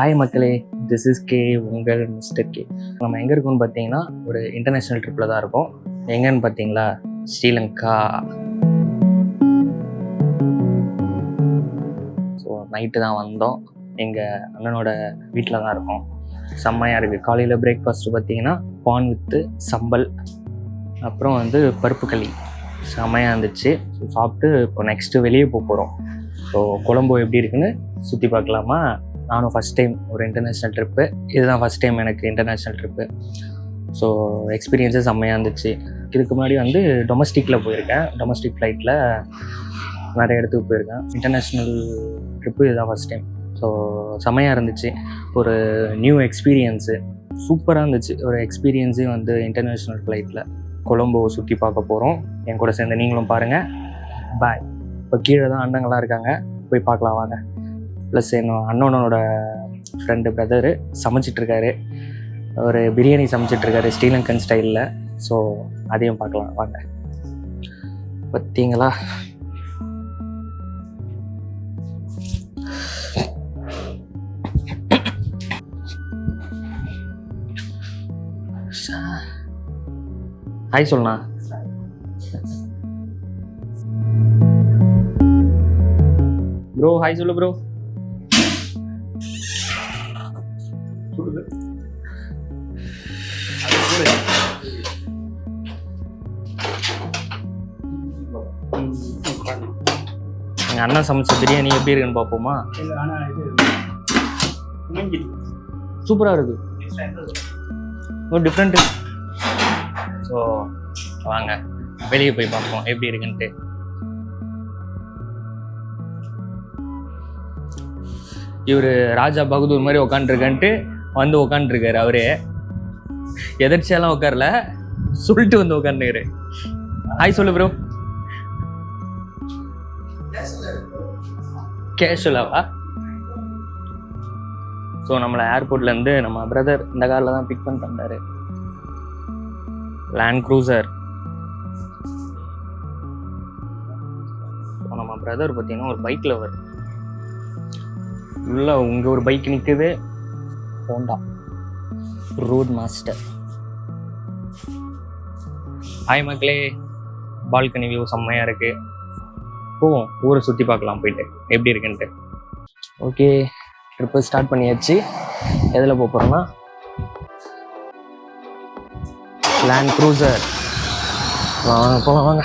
Hi மக்களே this is K உங்கள் mister K நம்ம எங்கே இருக்கோம்னு பார்த்தீங்கன்னா ஒரு இன்டர்நேஷ்னல் ட்ரிப்பில் தான் இருக்கோம். எங்கன்னு பார்த்தீங்களா? ஸ்ரீலங்கா. ஸோ நைட்டு தான் வந்தோம். எங்கள் அண்ணனோட வீட்டில் தான் இருக்கோம். செம்மையாக இருக்குது காலையில் பிரேக்ஃபாஸ்ட்டு பார்த்தீங்கன்னா பான் வித்து சம்பல் அப்புறம் வந்து பருப்பு களி. செம்மையாக இருந்துச்சு. ஸோ சாப்பிட்டு இப்போ நெக்ஸ்ட்டு வெளியே போக போகிறோம் ஸோ கொழம்பு எப்படி இருக்குன்னு சுற்றி பார்க்கலாமா? நானும் ஃபஸ்ட் டைம் ஒரு இன்டர்நேஷ்னல் ட்ரிப்பு இதுதான் ஃபஸ்ட் டைம் எனக்கு இன்டர்நேஷ்னல் ட்ரிப்பு ஸோ எக்ஸ்பீரியன்ஸே செம்மையாக இருந்துச்சு. இதுக்கு முன்னாடி வந்து டொமஸ்டிக்கில் போயிருக்கேன். டொமஸ்டிக் ஃப்ளைட்டில் நிறைய இடத்துக்கு போயிருக்கேன். இன்டர்நேஷ்னல் ட்ரிப்பு இதுதான் ஃபஸ்ட் டைம் ஸோ செம்மையாக இருந்துச்சு. ஒரு நியூ எக்ஸ்பீரியன்ஸு சூப்பராக இருந்துச்சு. ஒரு எக்ஸ்பீரியன்ஸே வந்து இன்டர்நேஷ்னல் ஃப்ளைட்டில் கொலம்போ சுற்றி பார்க்க போகிறோம் என் கூட சேர்ந்து நீங்களும் பாருங்கள் பாய் இப்போ கீழே தான் அண்ணங்களாம் இருக்காங்க. போய் பார்க்கலாம் வாங்க. ப்ளஸ் என்னோட அண்ணனோட ஃப்ரெண்டு பிரதரு சமைச்சிட்ருக்காரு. ஒரு பிரியாணி சமைச்சிட்ருக்காரு ஸ்ரீலங்கன் ஸ்டைலில் ஸோ அதையும் பார்க்கலாம். வாங்க. பார்த்தீங்களா? ஹாய் சொல்லணா ப்ரோ ஹாய் சொல்லு ப்ரோ எங்கள் அண்ணன் சமைச்ச பிரியாணி எப்படி இருக்குன்னு பார்ப்போமா? சூப்பராக இருக்கு. ஒரு டிஃப்ரெண்ட்டு ஸோ வாங்க. வெளியே போய் பார்ப்போம். எப்படி இருக்குன்ட்டு. இவர் ராஜா பகதூர் மாதிரி உக்காண்ட்ருக்கன்ட்டு வந்து உக்காண்ட்ருக்காரு அவரே. எதிர்ச்சியெல்லாம் உட்காரல சொல்லிட்டு வந்து உட்காந்துரு ஹாய் சொல்லு ப்ரோ கேஷுவலாவா ஸோ நம்மளை ஏர்போர்ட்லேருந்து நம்ம பிரதர் இந்த காரில் தான் பிக் பண்ணிட்டு தந்தார் லேண்ட் க்ரூசர் நம்ம பிரதர் பார்த்தீங்கன்னா ஒரு பைக் லவர் உள்ள உங்கள் ஒரு பைக் நிற்குது ஹோண்டா ரோட் மாஸ்டர் ஹாய் மக்களே. பால்கனி வியூ செம்மையாக இருக்குது போவோம் ஊரை சுற்றி பார்க்கலாம் போயிட்டு. எப்படி இருக்குன்ட்டு. ஓகே ட்ரிப்பு ஸ்டார்ட் பண்ணியாச்சு. எதில் போக போகிறோம்னா லேண்ட் க்ரூசர் வாங்க போகலாம் வாங்க.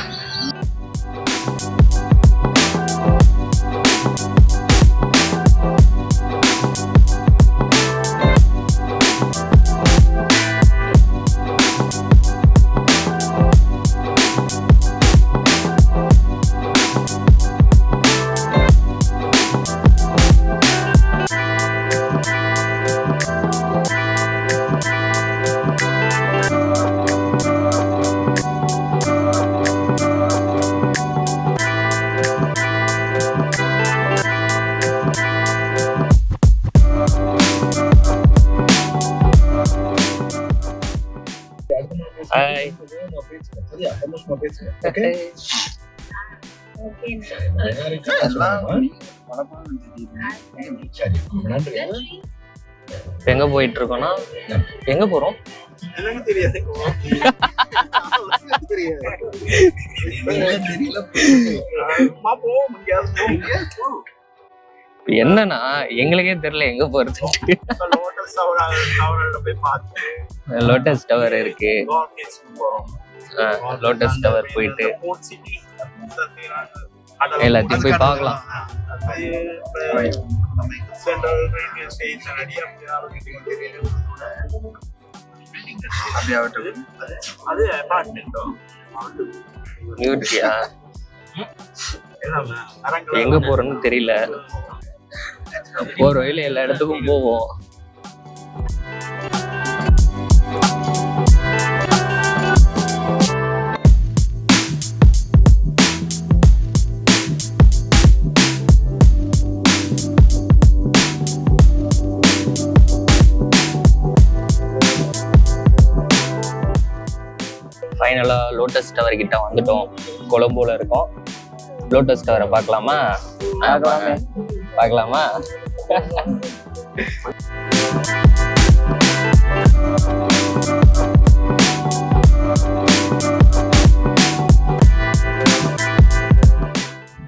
எங்க போயிட்டு இருக்கோம்னா எங்க போறோம்? என்னன்னா எங்களுக்கே தெரியல எங்க போறது. லோட்டஸ் டவர் இருக்கு. லோட்டஸ் டவர் போயிட்டு. எல்லாத்தையும் போய் பார்க்கலாம். எங்க போறோம்னு தெரியல. போற வழியில எல்லா இடத்துக்கும் போவோம். ஃபைனலாக லோட்டஸ் டவர் கிட்ட வந்துட்டோம். கொலம்போல இருக்கோம். லோட்டஸ் டவரை பார்க்கலாமா? பார்க்கலாமா.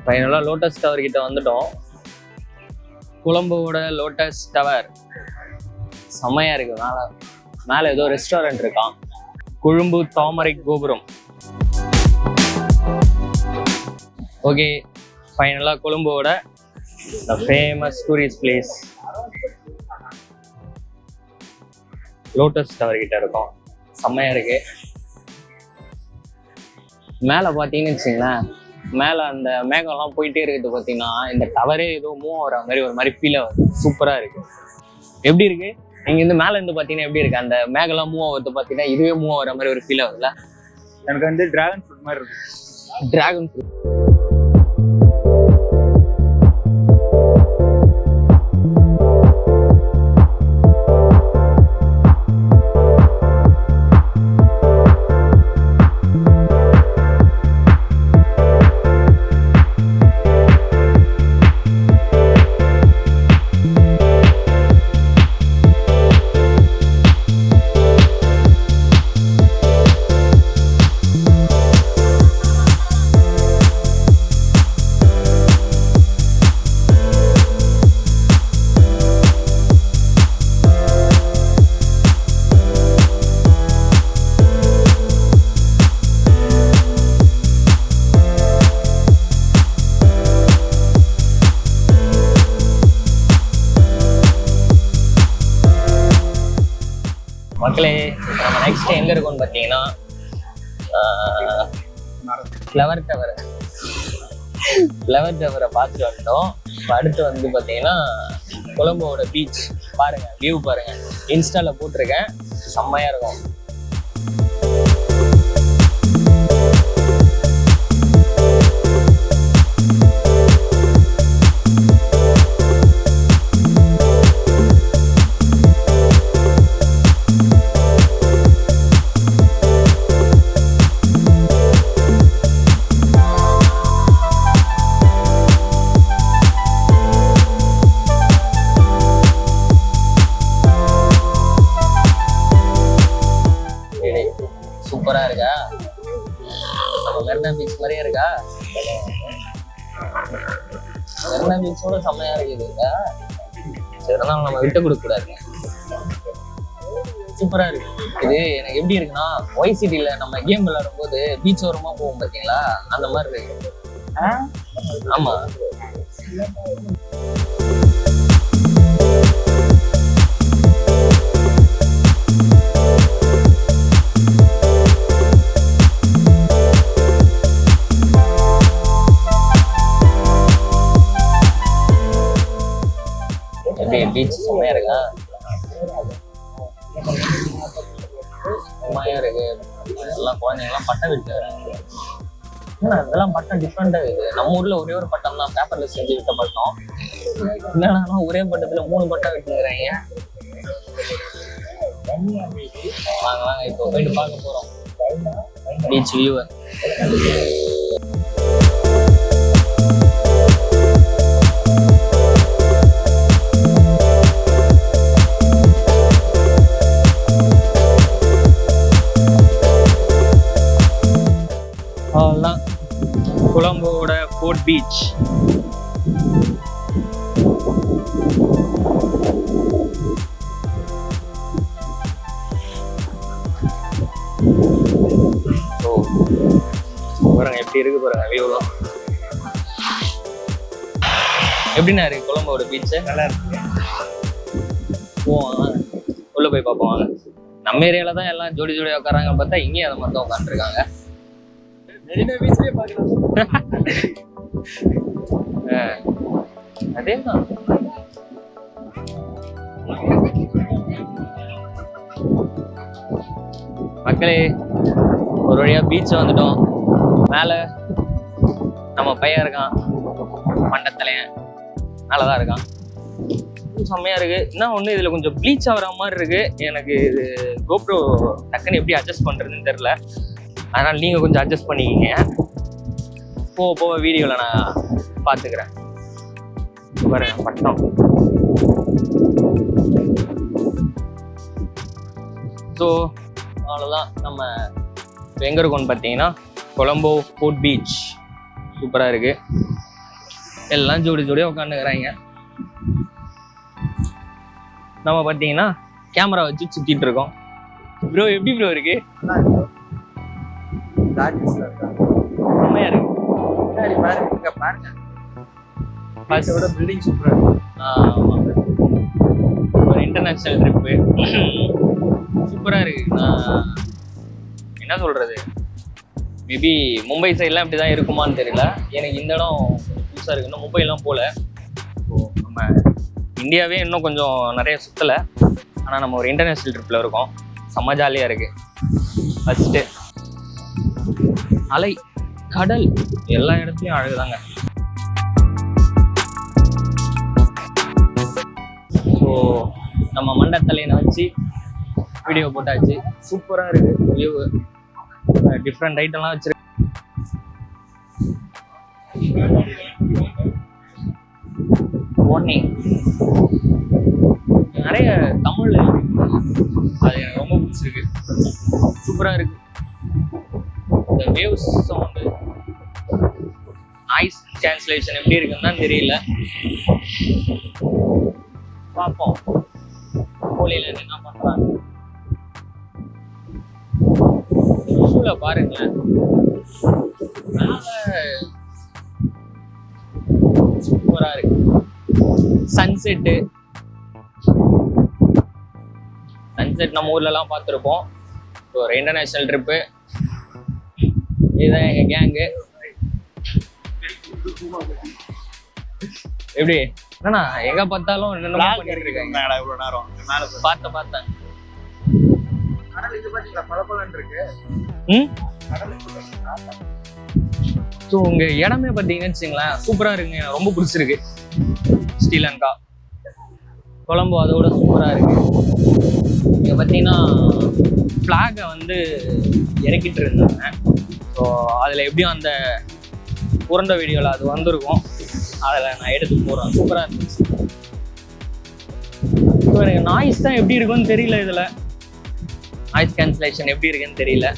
ஃபைனலாக லோட்டஸ் டவர் கிட்ட வந்துட்டோம். குழம்போட லோட்டஸ் டவர் செம்மையா இருக்கு. மேலே மேலே ஏதோ ரெஸ்டாரண்ட் இருக்கான் கொழும்பு தாமரை கோபுரம். ஓகே ஃபைனலாக கொழும்போட the famous tourist place lotus tower கிட்ட இருக்கும். செம்மையா இருக்கு. மேலே பார்த்தீங்கன்னு வச்சுங்களேன் மேலே அந்த மேகம்லாம் போயிட்டே இருக்குது பார்த்தீங்கன்னா இந்த டவரே ஏதோ மூவ் ஆகிற மாதிரி ஒரு மாதிரி ஃபீல் ஆகுது சூப்பராக இருக்கு. எப்படி இருக்கு? நீங்க இந்த மேல இருந்து பார்த்தீங்கன்னா எப்படி இருக்கு? அந்த மேகம்லாம் மூவ் ஆகுறது பார்த்தீங்கன்னா இதுவே மூவ் ஆகிற மாதிரி ஒரு ஃபீல் ஆகுதுல்ல? எனக்கு வந்து டிராகன் ஃப்ரூட் மாதிரி இருக்கு டிராகன் ஃப்ரூட் நெக்ஸ்ட் எங்க இருக்கும்னு பார்த்தீங்கன்னா ஃப்ளவர் டவர் ஃப்ளவர் டவரை பார்த்துட்டு வந்துட்டோம். அடுத்து வந்து பார்த்தீங்கன்னா கொலம்போட பீச் பாருங்க வியூ பாருங்க. இன்ஸ்டால போட்டிருக்கேன். செம்மையா இருக்கும். மெரினா பீச்சோட செம்மையா இருக்குது. இருந்தாலும் நம்ம விட்டு கொடுக்க கூடாது சூப்பரா இருக்கு. இது எனக்கு எப்படி இருக்குன்னா ஒய் சிட்டில நம்ம கேம் விளையாடும் போது பீச் ஓரமா போவோம் பாத்தீங்களா? அந்த மாதிரி இருக்கு. ஆமா. அப்படியே பீச் செம்மையா இருக்கா? செம்மையா இருக்கு. எல்லாம் குழந்தைங்கலாம் பட்டம் விட்டு என்ன இதெல்லாம் பட்டம் டிஃப்ரெண்டா இருக்குது. நம்ம ஊர்ல ஒரே ஒரு பட்டம் தான். பேப்பர்ல செஞ்சு விட்ட பட்டம். இல்லைன்னா ஒரே பட்டத்துல மூணு பட்டம் விட்டுங்கிறாங்க வாங்க வாங்க இப்போ போயிட்டு பார்க்க போறோம். பீச் வியூவை கொலம்போட ஃபோர்ட் பீச் ஓ பாருங்க எப்படி இருக்கு பாருங்க வியூலாம் எப்படிண்ணா இருக்கு கொலம்போட பீச் நல்லா இருக்கு. போவோம். உள்ள போய் பார்ப்போம் வாங்க. நம்ம ஏரியால தான் எல்லாம் ஜோடி ஜோடியா உட்காராங்க பார்த்தா இங்கேயும் அதை மட்டும் உட்காந்துருக்காங்க அதே தான் மக்களே ஒரு வழியா பீச் வந்துட்டோம். மேல நம்ம பையன் இருக்கான். மண்டத்தலையன். மேலதான் இருக்கான். செம்மையா இருக்கு. என்ன ஒண்ணு இதுல கொஞ்சம் ப்ளீச் ஆகிற மாதிரி இருக்கு. எனக்கு இது கோப்ரோ டக்குன்னு எப்படி அட்ஜஸ்ட் பண்றதுன்னு தெரியல. அதனால் நீங்கள் கொஞ்சம் அட்ஜஸ்ட் பண்ணிக்கிங்க. போக போக வீடியோவில் நான் பார்த்துக்கிறேன் பாருங்க பட்டம். ஸோ அவ்வளோதான் நம்ம இப்போ எங்கே இருக்கோம்னு பார்த்தீங்கன்னா கொலம்போ ஃபோர்ட் பீச் சூப்பராக இருக்குது எல்லாம் ஜோடி ஜோடியாக உட்காந்துக்கிறாங்க. நம்ம பார்த்தீங்கன்னா கேமரா வச்சு சுற்றிட்டு இருக்கோம். ப்ரோ எப்படி ப்ரோ இருக்குது இருக்கு செம்மையா இருக்கு. Bus. பில்டிங் சூப்பரா இருக்கு. ஒரு இன்டர்நேஷனல் ட்ரிப்பு சூப்பராக இருக்கு. நான் என்ன சொல்றது? மேபி மும்பை சைட்லாம் இப்படி தான் இருக்குமான்னு தெரியல. எனக்கு இந்த இடம் புதுசாக இருக்கு. இன்னும் மும்பைலாம் போகல ஸோ நம்ம இந்தியாவே இன்னும் கொஞ்சம் நிறைய சுற்றலை ஆனால் நம்ம ஒரு இன்டர்நேஷ்னல் ட்ரிப்பில் இருக்கோம். செம்ம ஜாலியாக இருக்கு. ஃபஸ்ட்டு அலை கடல் எல்லா இடத்துலையும் அழகுதாங்க. ஸோ நம்ம மண்டத்தலையினை வச்சு வீடியோ போட்டாச்சு. சூப்பராக இருக்கு. வியூ டிஃப்ரெண்ட் ஐட்டம்லாம் வச்சுருக்கு வார்னிங் நிறைய தமிழ் அது எனக்கு ரொம்ப பிடிச்சிருக்கு. சூப்பராக இருக்கு. கேன்சலேஷன் எப்படி இருக்குன்னு தான் தெரியல. பார்ப்போம். கோழியில என்ன பண்றாங்க? பாருங்களேன். சூப்பரா இருக்கு. சன்செட்டு சன்செட் நம்ம ஊர்ல எல்லாம் பார்த்துருப்போம். ஒரு இன்டர்நேஷனல் ட்ரிப்பு இதுதான் எங்க கேங்கு எப்படி? என்னண்ணா எங்க பார்த்தாலும் என்னென்னமோ பண்ணிட்டு இருக்காங்க. இவ்வளவு நேரம். மேல போய் பார்த்தேன் கடல் இது பாத்தீங்களா? பளபளன்னு இருக்கு. ம்? கடல் இது பாத்தீங்களா? ஸோ உங்க இடமே பார்த்தீங்கன்னு வச்சுங்களேன் சூப்பரா இருக்குங்க. ரொம்ப பிடிச்சிருக்கு. ஸ்ரீலங்கா. கொலம்போ அதோட சூப்பரா இருக்கு. இங்க பார்த்தீங்கன்னா ஃப்ளாகை வந்து இறக்கிட்டு இருந்தாங்க. ஸோ அதில் எப்படியும் அந்த உருண்ட வீடியோவில் அது வந்திருக்கும். அதில் நான் எடுத்து போகிறேன் சூப்பராக இருந்துச்சு. ஸோ எனக்கு நாய்ஸ் தான் எப்படி இருக்குன்னு தெரியல இதில். நாய்ஸ் கேன்சலேஷன் எப்படி இருக்குன்னு தெரியல.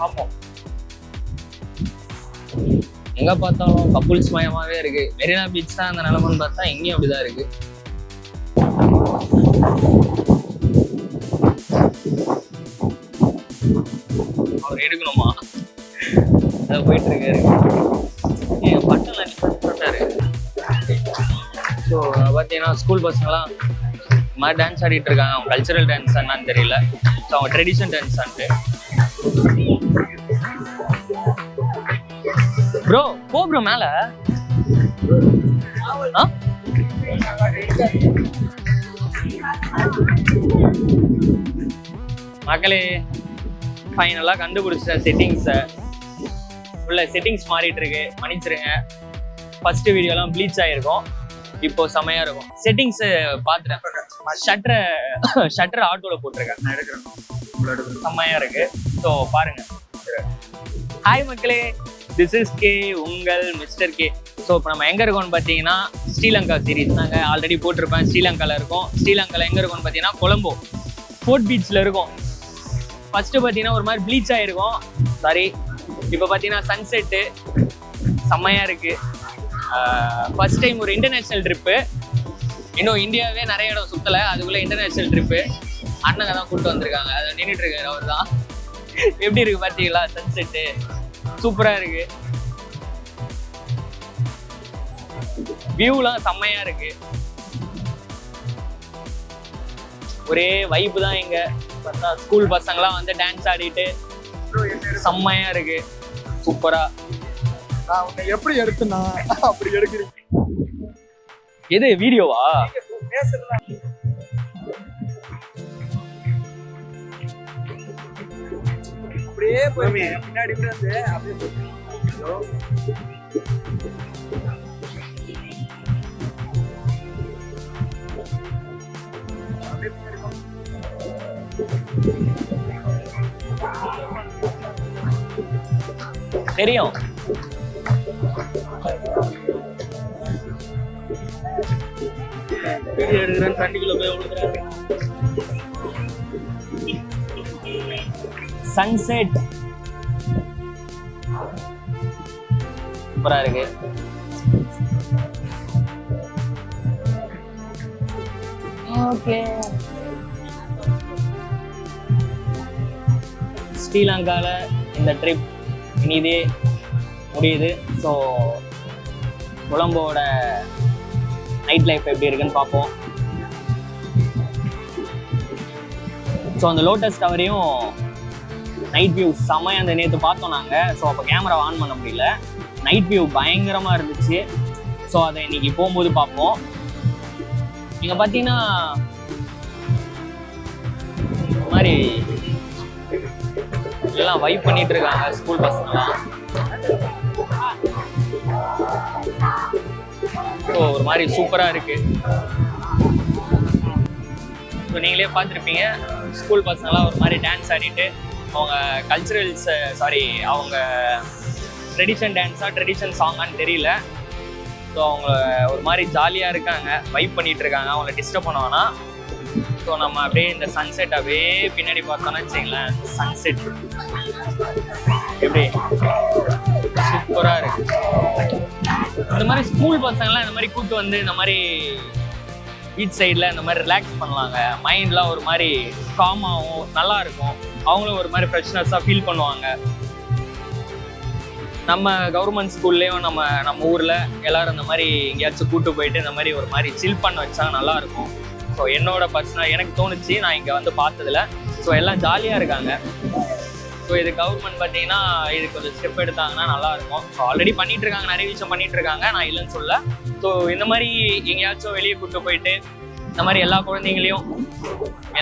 பார்ப்போம். எங்க பார்த்தாலும் கப்புள்ஸ் மயமாவே இருக்கு. மெரினா பீச் தான் அந்த நிலமன்னு பார்த்தா இங்கேயும் அப்படிதான் இருக்கு. அவர் எடுக்கணும். தான் போயிட்டு இருக்காரு என் பட்டன்ல ஸோ பார்த்தீங்கன்னா ஸ்கூல் பசங்களாம் இந்த மாதிரி டான்ஸ் ஆடிட்டு இருக்காங்க. அவங்க கல்ச்சரல் டான்ஸ் என்னன்னு தெரியல. ஸோ அவங்க ட்ரெடிஷன் டான்ஸ் ஆன்ட்டு ப்ரோ போ ப்ரோ மேல. மக்களே ஃபைனலாக கண்டுபிடிச்ச செட்டிங்ஸை உள்ள செட்டிங்ஸ் மாறிட்டு இருக்கு மன்னிச்சிருங்க ஃபர்ஸ்ட் வீடியோலாம் ப்ளீச் ஆகிருக்கும் இப்போ செமையா இருக்கும். செட்டிங்ஸ் பார்த்துட்டேன் ஷட்டரை ஷட்டரை ஆட்டோவில் போட்டிருக்கேன். நான் எடுக்கிறேன். செம்மையா இருக்கு. ஸோ பாருங்க. ஹாய் மக்களே. திஸ் இஸ் கே உங்கள் மிஸ்டர் கே ஸோ இப்போ நம்ம எங்கே இருக்கோம்னு பார்த்தீங்கன்னா ஸ்ரீலங்கா சீரிஸ் நாங்கள் ஆல்ரெடி போட்டிருப்பேன். ஸ்ரீலங்காவில் இருக்கோம். ஸ்ரீலங்காவில் எங்கே இருக்கோம்னு பார்த்தீங்கன்னா கொலம்போ ஃபோர்ட் பீச்சில் இருக்கோம். ஃபர்ஸ்ட்டு பார்த்தீங்கன்னா ஒரு மாதிரி ப்ளீச் ஆகிருக்கும் சாரி இப்போ பார்த்தீங்கன்னா சன்செட்டு செம்மையாக இருக்குது ஃபர்ஸ்ட் டைம் ஒரு இன்டர்நேஷ்னல் ட்ரிப்பு இன்னும் இந்தியாவே நிறைய இடம் சுற்றலை அதுக்குள்ளே இன்டர்நேஷ்னல் ட்ரிப்பு அண்ணங்க தான் கூப்பிட்டு வந்திருக்காங்க. அதை நின்றுட்டு இருக்காரு அவர் தான் எப்படி இருக்கு பார்த்தீங்களா சன்செட்டு சூப்பராக இருக்குது வியூலாம் செம்மையாக இருக்கு. ஒரே வைப்பு தான் இங்க. பார்த்தா ஸ்கூல் பசங்களாம் வந்து டான்ஸ் ஆடிட்டு செம்மையா இருக்கு. சூப்பரா நான் உன்னை எப்படி எடுத்தனா? அப்படி எடுக்கிறீங்க எது வீடியோவா? அப்படியே போய் பின்னாடி வந்து அப்படியே. அப்படியே. தெரியும். வீடியோ எடுக்கிறேன் சன்செட் சூப்பரா இருக்கு. ஓகே. ஸ்ரீலங்காவில் இந்த ட்ரிப் இனிதே முடியுது. ஸோ கொலம்போட நைட் லைஃப் எப்படி இருக்குன்னு பார்ப்போம். ஸோ அந்த லோட்டஸ் டவரையும் நைட் வியூ செம்மையாக அந்த நேற்று பார்த்தோம் நாங்கள் ஸோ அப்போ கேமரா ஆன் பண்ண முடியல. நைட் வியூ பயங்கரமாக இருந்துச்சு. ஸோ அதை இன்னைக்கு போகும்போது பார்ப்போம். இங்கே பார்த்தீங்கன்னா இந்த மாதிரி எல்லாம் வைப் பண்ணிட்டு இருக்காங்க ஸ்கூல் பசங்கலாம் ஸோ ஒரு மாதிரி சூப்பராக இருக்கு. ஸோ நீங்களே பார்த்துருப்பீங்க ஸ்கூல் பசங்களாம் ஒரு மாதிரி டான்ஸ் ஆடிட்டு அவங்க கல்ச்சுரல்ஸ் சாரி அவங்க ட்ரெடிஷன் டான்ஸாக ட்ரெடிஷன் சாங்கான்னு தெரியல. ஸோ அவங்க ஒரு மாதிரி ஜாலியாக இருக்காங்க வைப் பண்ணிட்டு இருக்காங்க அவங்கள டிஸ்டர்ப் பண்ணுவாங்கன்னா ஸோ நம்ம அப்படியே இந்த சன்செட் அப்படியே பின்னாடி பார்த்தோம்னா வச்சுங்களேன் சன்செட் எப்படி? சூப்பராக இருக்கு. இந்த மாதிரி ஸ்கூல் பசங்கள்லாம் இந்த மாதிரி கூப்பிட்டு வந்து இந்த மாதிரி பீச் சைடில் இந்த மாதிரி ரிலாக்ஸ் பண்ணலாங்க மைண்ட்லாம் ஒரு மாதிரி காமாகவும் நல்லா இருக்கும். அவங்களும் ஒரு மாதிரி ஃப்ரெஷ்னஸாக ஃபீல் பண்ணுவாங்க. நம்ம கவர்மெண்ட் ஸ்கூல்லேயும் நம்ம நம்ம ஊரில் எல்லோரும் இந்த மாதிரி எங்கேயாச்சும் கூப்பிட்டு போயிட்டு இந்த மாதிரி ஒரு மாதிரி சில் பண்ண வச்சா நல்லா இருக்கும். ஸோ என்னோட பர்சனல் எனக்கு தோணுச்சு நான் இங்கே வந்து பார்த்ததில். ஸோ எல்லாம் ஜாலியாக இருக்காங்க. ஸோ இது கவர்மெண்ட் பார்த்தீங்கன்னா இது கொஞ்சம் ஸ்டெப் எடுத்தாங்கன்னா நல்லா இருக்கும் ஸோ ஆல்ரெடி பண்ணிட்டு இருக்காங்க நிறைய விஷயம் பண்ணிட்டு இருக்காங்க நான் இல்லைன்னு சொல்ல ஸோ இந்த மாதிரி எங்கேயாச்சும் வெளியே கூட்டு போயிட்டு இந்த மாதிரி எல்லா குழந்தைங்களையும்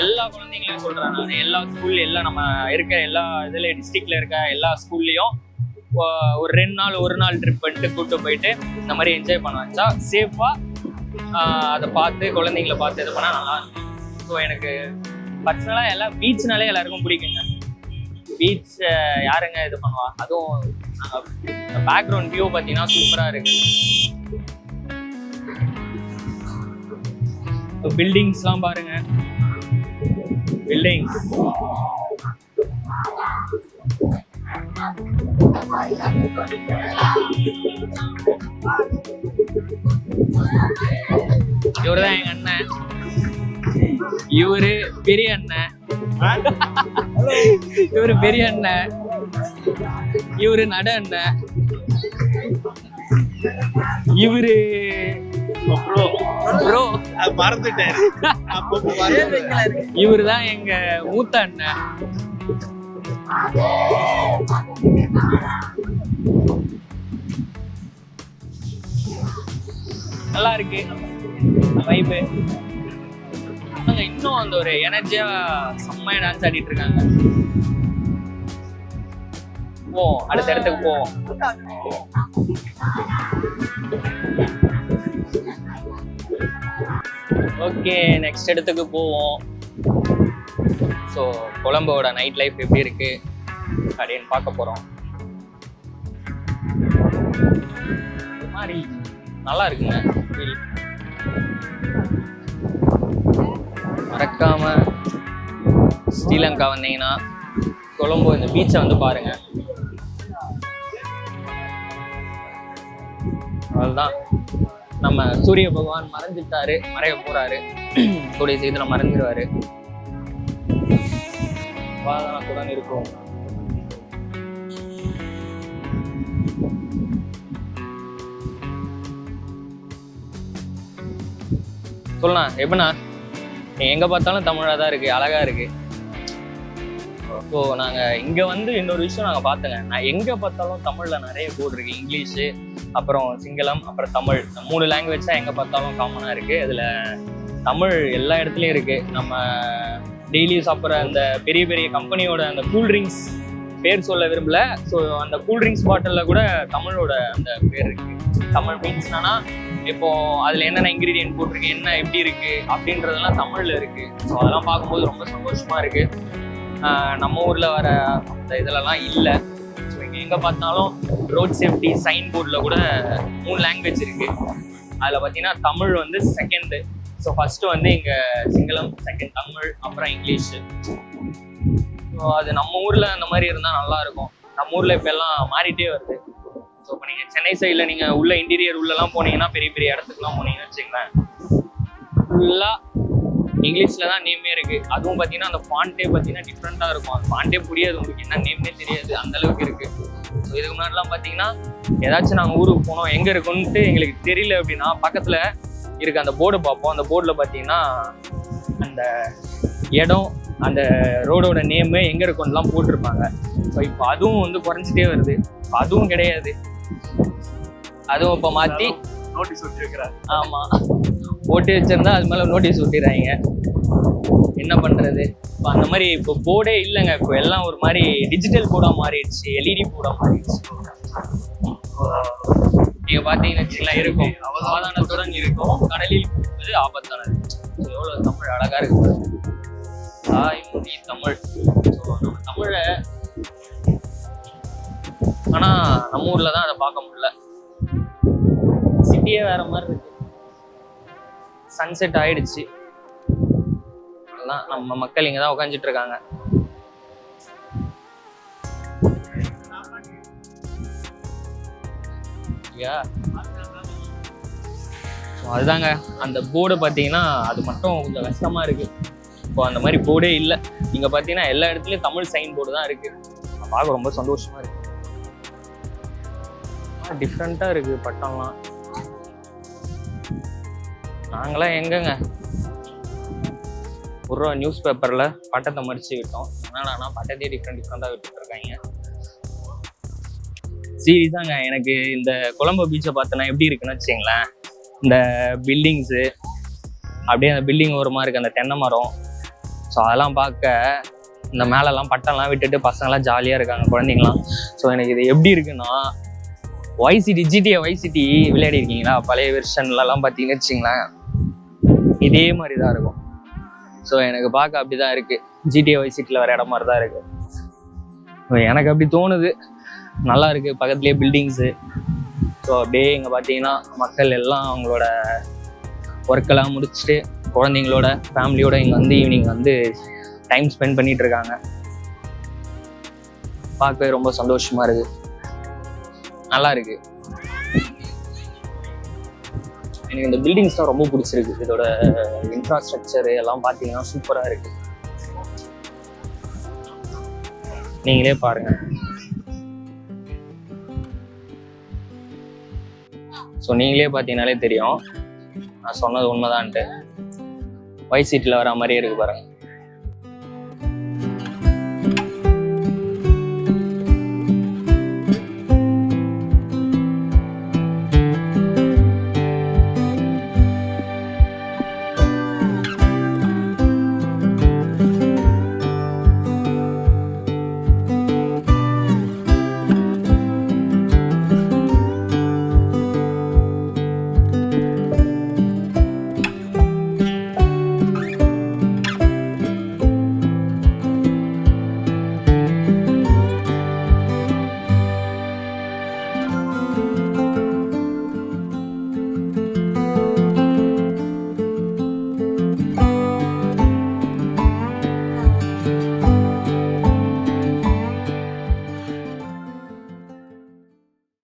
எல்லா குழந்தைங்களையும் சொல்கிறேன் நான். எல்லா ஸ்கூல்ல எல்லாம் நம்ம இருக்க எல்லா இதில் டிஸ்ட்ரிக்டில் இருக்க எல்லா ஸ்கூல்லையும் ஒரு ரெண்டு நாள் ஒரு நாள் ட்ரிப் பண்ணிட்டு கூட்டு போயிட்டு இந்த மாதிரி என்ஜாய் பண்ண வச்சா சேஃபாக அதை பார்த்து குழந்தைங்கள பார்த்து இது பண்ணா நல்லா இருக்கும். ஸோ எனக்கு பர்சனலாக எல்லாம் பீச்னாலே எல்லாருக்கும் பிடிக்குங்க. பீச் யாருங்க இது பண்ணுவா? அதுவும் பேக்ரவுண்ட் வியூ பார்த்தீங்கன்னா சூப்பராக இருக்கு. பில்டிங்ஸ்லாம் பாருங்க. பில்டிங்ஸ் இவருதான் எங்க அண்ணன். இவரு பெரிய அண்ணன். இவரு பெரிய அண்ணன். இவரு நட அண்ணன். இவரு மறந்துட்டேன். அப்போ இவரு தான் எங்க மூத்த அண்ணன். நல்லா இருக்கு. வைப்பு பசங்க இன்னும் அந்த ஒரு எனர்ஜியா செம்மையா டான்ஸ் ஆடிட்டு இருக்காங்க. போவோம் அடுத்த இடத்துக்கு போவோம் ஓகே நெக்ஸ்ட் இடத்துக்கு போவோம். ஸோ கொலம்போட நைட் லைஃப் எப்படி இருக்கு அப்படின்னு பார்க்க போகிறோம் மாதிரி நல்லா இருக்குங்க ஃபீல் மறக்காம ஸ்ரீலங்கா வந்தீங்கன்னா கொலம்போ இந்த பீச்சை வந்து பாருங்க. அவ்வளோதான் நம்ம சூரிய பகவான் மறைஞ்சிட்டாரு மறைய போறாரு. கூடிய சீக்கிரம் மறைஞ்சிருவாரு. சமாதானத்துடன் இருக்கும். சொல்லலாம் எப்படிண்ணா? நீ எங்க பார்த்தாலும் தமிழா தான் இருக்கு அழகா இருக்கு. ஸோ நாங்க இங்க வந்து இன்னொரு விஷயம் நாங்க பார்த்தோங்க. நான் எங்க பார்த்தாலும் தமிழ்ல நிறைய கோட் இருக்கு. இங்கிலீஷு அப்புறம் சிங்களம் அப்புறம் தமிழ். மூணு லாங்குவேஜ் தான் எங்க பார்த்தாலும் காமனா இருக்கு. அதுல தமிழ் எல்லா இடத்துலையும் இருக்கு. நம்ம டெய்லியும் சாப்பிட்ற அந்த பெரிய பெரிய கம்பெனியோட அந்த கூல்ட்ரிங்க்ஸ் பேர் சொல்ல விரும்பல. ஸோ அந்த கூல்ட்ரிங்க்ஸ் பாட்டிலில் கூட தமிழோட அந்த பேர் இருக்கு. தமிழ் மீன்ஸ்னா இப்போ அதில் என்னென்ன இன்க்ரீடியன்ட் போட்டிருக்கு என்ன எப்படி இருக்கு அப்படின்றதெல்லாம் தமிழில் இருக்கு. ஸோ அதெல்லாம் பார்க்கும்போது ரொம்ப சந்தோஷமா இருக்கு. நம்ம ஊரில் வர அந்த இதெல்லாம் இல்லை. ஸோ இங்கே எங்கே பார்த்தாலும் ரோட் சேஃப்டி சைன் போர்டில் கூட மூணு லாங்குவேஜ் இருக்கு. அதில் பார்த்தீங்கன்னா தமிழ் வந்து செகண்டு ஸோ ஃபஸ்ட்டு வந்து இங்கே சிங்களம் செகண்ட் தமிழ் அப்புறம் இங்கிலீஷு. ஸோ அது நம்ம ஊரில் அந்த மாதிரி இருந்தால் நல்லா இருக்கும் நம்ம ஊரில் இப்போ எல்லாம் மாறிட்டே வருது. ஸோ இப்போ நீங்கள் சென்னை சைடில் நீங்கள் உள்ள இன்டீரியர் உள்ளலாம் போனீங்கன்னா பெரிய பெரிய இடத்துக்குலாம் போனீங்கன்னு வச்சுங்களேன் ஃபுல்லாக இங்கிலீஷில் தான் நேமே இருக்குது அதுவும் பார்த்தீங்கன்னா அந்த ஃபாண்ட்டே பார்த்தீங்கன்னா டிஃப்ரெண்ட்டாக இருக்கும். அந்த ஃபாண்ட்டே புரியாது. உங்களுக்கு என்ன நேம்னே தெரியாது. அந்த அளவுக்கு ஸோ இதுக்கு முன்னாடிலாம் பார்த்தீங்கன்னா ஏதாச்சும் நாங்கள் ஊருக்கு போனோம் எங்கே இருக்குன்ட்டு எங்களுக்கு தெரியல அப்படின்னா பக்கத்தில் இருக்க. அந்த போர்டு பார்ப்போம். அந்த போர்டில் பார்த்தீங்கன்னா அந்த இடம் அந்த ரோடோட நேமு எங்கே இருக்குன்னுலாம் போட்டிருப்பாங்க. ஸோ இப்போ அதுவும் வந்து குறைஞ்சிட்டே வருது. அதுவும் கிடையாது. அதுவும் இப்போ மாற்றி நோட்டீஸ் வச்சிருக்கிறார் ஆமா. போட்டு வச்சிருந்தா அது மேல நோட்டீஸ் ஒட்டிடுறாங்க என்ன பண்றது? இப்போ அந்த மாதிரி இப்போ போர்டே இல்லைங்க. இப்போ எல்லாம் ஒரு மாதிரி டிஜிட்டல் போர்டா மாறிடுச்சு. எல்இடி போர்டா மாறிடுச்சு. நீங்க பாத்தீங்கன்னு வச்சுக்கலாம் இருக்கும் அவதானத்துடன் இருக்கும். கடலில் போவது ஆபத்தானது. So, எவ்வளவு தமிழ் அழகா இருக்கு. தாய்மொழி தமிழ். So, நம்ம தமிழை ஆனா நம்ம ஊர்ல தான் அதை பார்க்க முடியல. சிட்டியே வேற மாதிரி இருக்கு. சன்செட் ஆயிடுச்சு. அதான் நம்ம மக்கள் இங்க தான் உட்காந்துட்டு இருக்காங்க. Yeah. அதுதாங்க. அந்த போர்டு பார்த்தீங்கன்னா அது மட்டும் கொஞ்சம் கஷ்டமா இருக்கு. இப்போ அந்த மாதிரி போர்டே இல்லை. இங்கே பார்த்தீங்கன்னா எல்லா இடத்துலையும் தமிழ் சைன் போர்டு தான் இருக்குது நான் பார்க்க ரொம்ப சந்தோஷமா இருக்கு. டிஃப்ரெண்ட்டாக இருக்குது பட்டம்லாம். நாங்களாம் எங்கங்க? ஒரு ரூபா நியூஸ் பேப்பரில் பட்டத்தை மடிச்சு விட்டோம். என்னடானா பட்டத்தையே டிஃப்ரெண்ட் டிஃப்ரெண்ட்டாக விட்டுருக்காங்க சீரியஸாங்க எனக்கு இந்த கொலம்போ பீச்சை பார்த்தனா எப்படி இருக்குன்னு வச்சுங்களேன் இந்த பில்டிங்ஸு அப்படியே அந்த பில்டிங் ஓரமாக இருக்கு அந்த தென்னை மரம். ஸோ அதெல்லாம் பார்க்க இந்த மேலெல்லாம் பட்டம்லாம் விட்டுட்டு பசங்களாம் ஜாலியாக இருக்காங்க குழந்தைங்களாம். ஸோ எனக்கு இது எப்படி இருக்குன்னா வைசிட்டி ஜிடிஏ வைசிட்டி விளையாடி இருக்கீங்களா? பழைய வெர்ஷன்லலாம் பார்த்தீங்கன்னு வச்சிங்களேன் இதே மாதிரி தான் இருக்கும். ஸோ எனக்கு பார்க்க அப்படி தான் இருக்கு ஜிடிஏ வைசிட்டியில் வர இடம் மாதிரி தான் இருக்கு எனக்கு அப்படி தோணுது. நல்லா இருக்குது பக்கத்துலேயே பில்டிங்ஸு ஸோ அப்படியே இங்கே பார்த்தீங்கன்னா மக்கள் எல்லாம் அவங்களோட ஒர்க்கெல்லாம் முடிச்சுட்டு குழந்தைங்களோட ஃபேமிலியோட இங்கே வந்து ஈவினிங் வந்து டைம் ஸ்பெண்ட் பண்ணிகிட்டு இருக்காங்க. பார்க்கவே ரொம்ப சந்தோஷமாக இருக்குது நல்லா இருக்குது எனக்கு இந்த பில்டிங்ஸ் தான் ரொம்ப பிடிச்சிருக்கு. இதோட இன்ஃப்ராஸ்ட்ரக்சர் எல்லாம் பார்த்தீங்கன்னா சூப்பராக இருக்கு. நீங்களே பாருங்கள் ஸோ நீங்களே பார்த்தீங்கனாலே தெரியும். நான் சொன்னது உண்மைதான்ட்டு. ஒய் சீட்டில் வர மாதிரியே இருக்கு பாருங்க.